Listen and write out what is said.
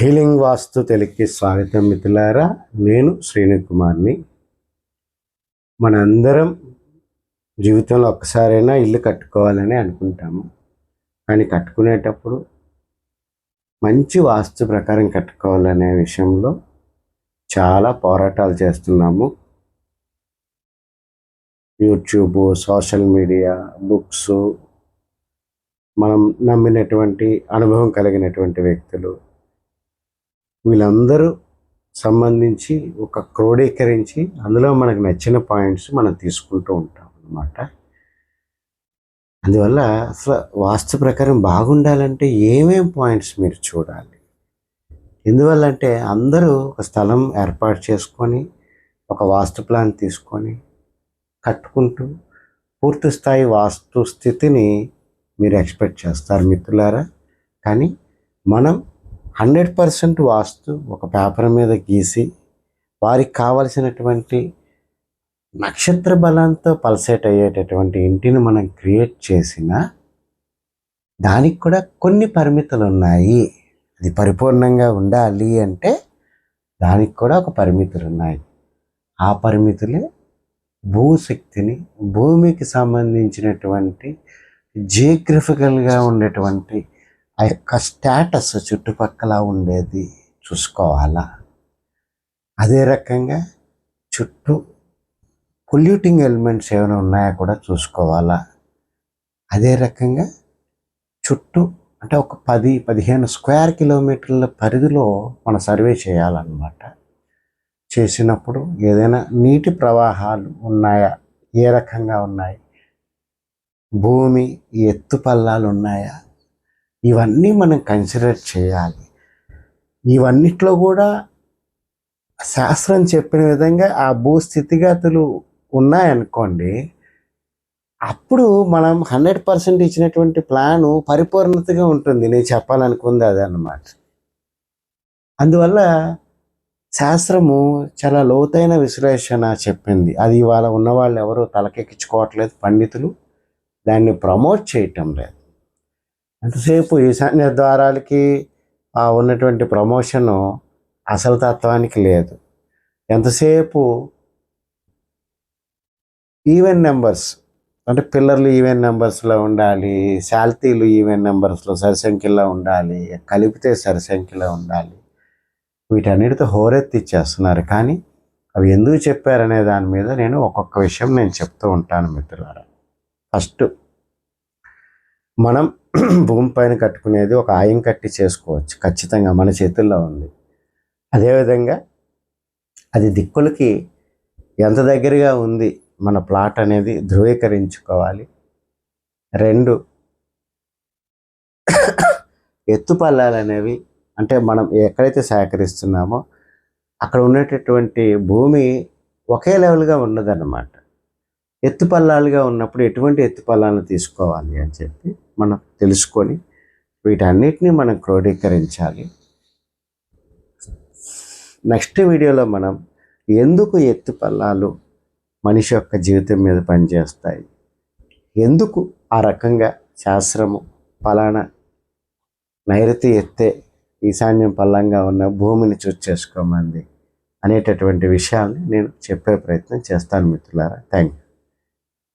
Healing వాస్తు తెలుగుకి స్వాగతం మిత్రులారా. నేను శ్రీనికుమార్ని. మన మనందరం జీవితంలో ఒక్కసారైనా ఇల్లు కట్టుకోవాలని అనుకుంటాము. కానీ కట్టుకునేటప్పుడు మంచి వాస్తు ప్రకారం కట్టుకోవాలనే విషయంలో చాలా పోరాటాలు చేస్తున్నాము. యూట్యూబ్ సోషల్ మీడియా బుక్స్ మనం నమ్మినటువంటి అనుభవం కలిగినటువంటి వ్యక్తులు వీళ్ళందరూ సంబంధించి ఒక క్రోడీకరించి అందులో మనకు నచ్చిన పాయింట్స్ మనం తీసుకుంటూ ఉంటాం అన్నమాట. అందువల్ల అసలు వాస్తు ప్రకారం బాగుండాలంటే ఏమేం పాయింట్స్ మీరు చూడాలి? ఎందువల్ల అంటే అందరూ ఒక స్థలం ఏర్పాటు చేసుకొని ఒక వాస్తు ప్లాన్ తీసుకొని కట్టుకుంటూ పూర్తి స్థాయి వాస్తు స్థితిని మీరు ఎక్స్పెక్ట్ చేస్తారు మిత్రులారా. కానీ మనం హండ్రెడ్ పర్సెంట్ వాస్తు ఒక పేపర్ మీద గీసి వారికి కావలసినటువంటి నక్షత్ర బలంతో పల్సేట్ అయ్యేటటువంటి ఇంటిని మనం క్రియేట్ చేసిన దానికి కూడా కొన్ని పరిమితులు ఉన్నాయి అది పరిపూర్ణంగా ఉండాలి అంటే దానికి కూడా ఒక పరిమితులు ఉన్నాయి ఆ పరిమితులే భూశక్తిని భూమికి సంబంధించినటువంటి జియోగ్రఫికల్గా ఉండేటువంటి ఆ యొక్క స్టేటస్ చుట్టుపక్కల ఉండేది చూసుకోవాలా? అదే రకంగా చుట్టూ పొల్యూటింగ్ ఎలిమెంట్స్ ఏమైనా ఉన్నాయా కూడా చూసుకోవాలా? అదే రకంగా చుట్టూ అంటే ఒక పది పదిహేను స్క్వేర్ కిలోమీటర్ల పరిధిలో మన సర్వే చేయాలన్నమాట. చేసినప్పుడు ఏదైనా నీటి ప్రవాహాలు ఉన్నాయా? ఏ రకంగా ఉన్నాయి? భూమి ఎత్తు పల్లాలు ఉన్నాయా? ఇవన్నీ మనం కన్సిడర్ చేయాలి. ఇవన్నిట్లో కూడా శాస్త్రం చెప్పిన విధంగా ఆ భూ స్థితిగతులు ఉన్నాయనుకోండి అప్పుడు మనం హండ్రెడ్ పర్సెంట్ ఇచ్చినటువంటి ప్లాను పరిపూర్ణతగా ఉంటుంది. నేను చెప్పాలనుకుంది అదే అన్నమాట అందువల్ల శాస్త్రము చాలా లోతైన విశ్లేషణ చెప్పింది. అది ఇవాళ ఉన్నవాళ్ళు ఎవరు తలకెక్కించుకోవట్లేదు పండితులు. దాన్ని ప్రమోట్ చేయటం లేదు. ఎంతసేపు ఈశాన్య ద్వారాలకి ఆ ఉన్నటువంటి ప్రమోషను అసలు తత్వానికి లేదు. ఎంతసేపు ఈవెన్ నెంబర్స్ అంటే పిల్లర్లు ఈవెన్ నెంబర్స్లో ఉండాలి శాల్తీలు ఈవెన్ నెంబర్స్లో సరిసంఖ్యలో ఉండాలి కలిపితే సరిసంఖ్యలో ఉండాలి వీటన్నిటితో హోరెత్తిచ్చేస్తున్నారు కానీ అవి ఎందుకు చెప్పారనే దాని మీద నేను ఒక్కొక్క విషయం నేను చెప్తూ ఉంటాను మిత్రులారా. ఫస్ట్ మనం భూమి పైన కట్టుకునేది ఒక ఆయం కట్టి చేసుకోవచ్చు. ఖచ్చితంగా మన చేతుల్లో ఉంది. అదేవిధంగా అది దిక్కులకి ఎంత దగ్గరగా ఉంది మన ప్లాట్ అనేది ధృవీకరించుకోవాలి. రెండు ఎత్తుపల్లాలు అనేవి అంటే మనం ఎక్కడైతే సేకరిస్తున్నామో అక్కడ ఉండేటటువంటి భూమి ఒకే లెవెల్గా ఉండదన్నమాట. ఎత్తుపల్లాలుగా ఉన్నప్పుడు ఎటువంటి ఎత్తుపల్లాలను తీసుకోవాలి అని చెప్పి మనం తెలుసుకొని వీటన్నిటిని మనం క్రోడీకరించాలి. నెక్స్ట్ వీడియోలో మనం ఎందుకు ఎత్తు పల్లాలు మనిషి యొక్క జీవితం మీద పనిచేస్తాయి? ఎందుకు ఆ రకంగా శాస్త్రము ఫలానా నైరుతి ఎత్తే ఈశాన్యం పల్లంగా ఉన్న భూమిని చూస్ చేసుకోమంది అనేటటువంటి విషయాల్ని నేను చెప్పే ప్రయత్నం చేస్తాను మిత్రులారా. Thank you